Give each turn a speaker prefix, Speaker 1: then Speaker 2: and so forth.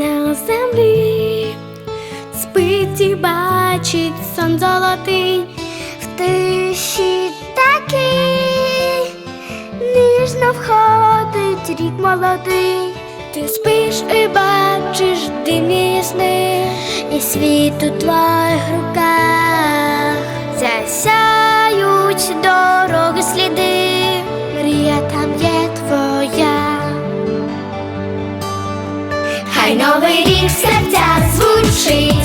Speaker 1: на землі, спить і бачить сон золотий, в тиші такий, ніжно входить рік молодий. Ти спиш і бачиш дивні сни, і світ у твоїх руках. Засяють Серцях звучить,